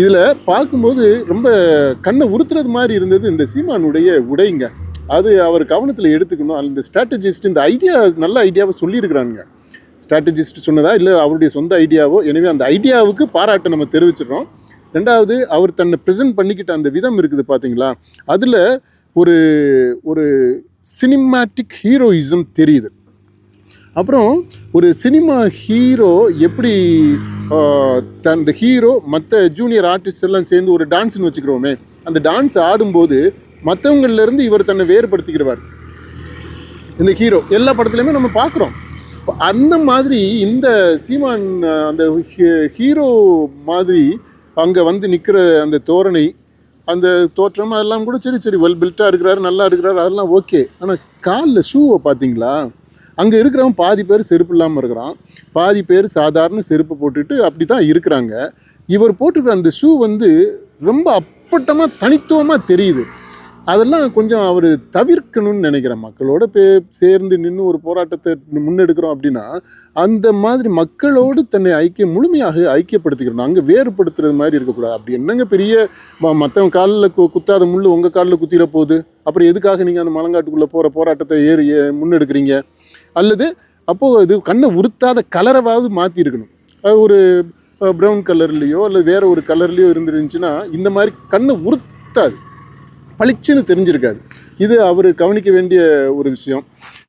இதில் பார்க்கும்போது ரொம்ப கண்ணை உறுத்துறது மாதிரி இருந்தது இந்த சீமானுடைய உடைங்க. அது அவர் கவனத்தில் எடுத்துக்கணும். அந்த ஸ்ட்ராட்டஜிஸ்ட் இந்த ஐடியா நல்ல ஐடியாவை சொல்லியிருக்கிறாங்க ஸ்ட்ராட்டஜிஸ்ட் சொன்னதா? இல்லை அவருடைய சொந்த ஐடியாவோ எனவே அந்த ஐடியாவுக்கு பாராட்டை நம்ம தெரிவிச்சிடுறோம். ரெண்டாவது அவர் தன்னை ப்ரெசென்ட் பண்ணிக்கிட்ட அந்த விதம் இருக்குது பார்த்தீங்களா அதில் ஒரு ஒரு சினிமாட்டிக் ஹீரோயிசம் தெரியுது. அப்புறம் ஒரு சினிமா ஹீரோ எப்படி தன் ஹீரோ மற்ற ஜூனியர் ஆர்டிஸ்ட் எல்லாம் சேர்ந்து ஒரு டான்ஸ்னு வச்சுக்கிறோமே அந்த டான்ஸ் ஆடும்போது மற்றவங்கள்லேருந்து இவர் தன்னை வேறுபடுத்திக்கிறவர் இந்த ஹீரோ எல்லா படத்துலையுமே நம்ம பார்க்குறோம். அந்த மாதிரி இந்த சீமான் அந்த ஹீரோ மாதிரி அங்கே வந்து நிற்கிற அந்த தோரணை அந்த தோற்றம் அதெல்லாம் கூட சரி சரி வெல் பில்ட்டாக இருக்கிறாரு நல்லா இருக்கிறாரு அதெல்லாம் ஓகே ஆனால் காலில் ஷூவை பார்த்தீங்களா? அங்கே இருக்கிறவன் பாதி பேர் செருப்பு இல்லாமல் இருக்கிறான். பாதி பேர் சாதாரண செருப்பு போட்டுட்டு அப்படி தான் இருக்கிறாங்க. இவர் போட்டிருக்கிற அந்த ஷூ வந்து ரொம்ப அப்பட்டமாக தனித்துவமாக தெரியுது. அதெல்லாம் கொஞ்சம் அவர் தவிர்க்கணும்னு நினைக்கிறேன் மக்களோட பே சேர்ந்து நின்று ஒரு போராட்டத்தை முன்னெடுக்கிறோம் அப்படின்னா அந்த மாதிரி மக்களோடு தன்னை ஐக்கிய முழுமையாக ஐக்கியப்படுத்திக்கிறோம் அங்கே வேறுபடுத்துறது மாதிரி இருக்கக்கூடாது. அப்படி என்னங்க பெரிய மற்றவங்க காலில் கு குத்தாத முள் உங்கள் காலில் குத்திட போகுது? அப்புறம் எதுக்காக நீங்கள் அந்த மலங்காட்டுக்குள்ளே போகிற போராட்டத்தை ஏறி முன்னெடுக்கிறீங்க? அல்லது அப்போது இது கண்ணை உறுத்தாத கலரவாவது மாற்றி இருக்கணும் அது ஒரு ப்ரௌன் கலர்லேயோ அல்லது வேறு ஒரு கலர்லேயோ இருந்துருந்துச்சுன்னா இந்த மாதிரி கண்ணை உறுத்தாது. பளிச்சுன்னு தெரிஞ்சிருக்காது. இது அவர் கவனிக்க வேண்டிய ஒரு விஷயம்.